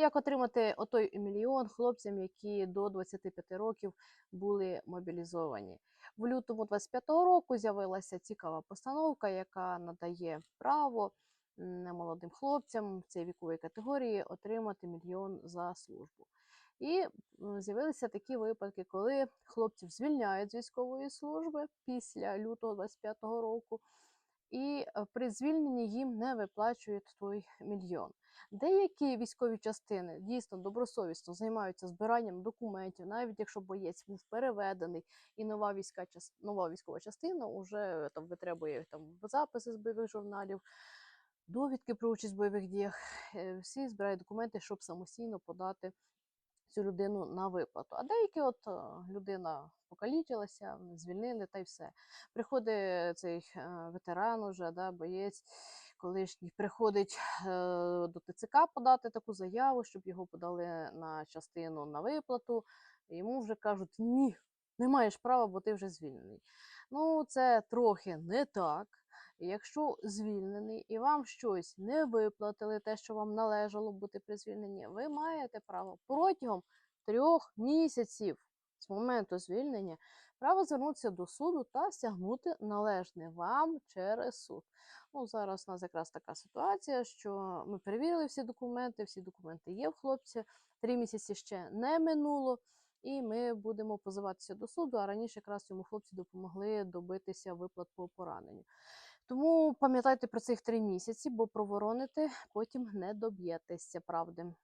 як отримати отой мільйон хлопцям, які до 25 років були мобілізовані. В лютому 25-го року з'явилася цікава постановка, яка надає право молодим хлопцям в цій віковій категорії отримати мільйон за службу. І з'явилися такі випадки, коли хлопців звільняють з військової служби після лютого 25-го року, і е, при звільненні їм не виплачують той мільйон. Деякі військові частини дійсно добросовісно займаються збиранням документів, навіть якщо боєць був переведений, і нова війська нова військова частина вже там витребує там записи з бойових журналів, довідки про участь в бойових діях. Е, Всі збирають документи, щоб самостійно подати цю людину на виплату. А деякі, от е, людина покалічилася, звільнили та й все. Приходить цей е, ветеран, уже, да, боєць колишній, приходить е, до ТЦК подати таку заяву, щоб його подали на частину на виплату. Йому вже кажуть: ні, не маєш права, бо ти вже звільнений. Ну, це трохи не так. Якщо звільнений і вам щось не виплатили, те, що вам належало бути при звільненні, ви маєте право протягом трьох місяців з моменту звільнення право звернутися до суду та стягнути належне вам через суд. Ну, зараз у нас якраз така ситуація, що ми перевірили всі документи, всі документи є в хлопця, три місяці ще не минуло. І ми будемо позиватися до суду, а раніше якраз цьому хлопцю допомогли добитися виплат по пораненню. Тому пам'ятайте про цих три місяці, бо проворонити потім не доб'єтеся правди.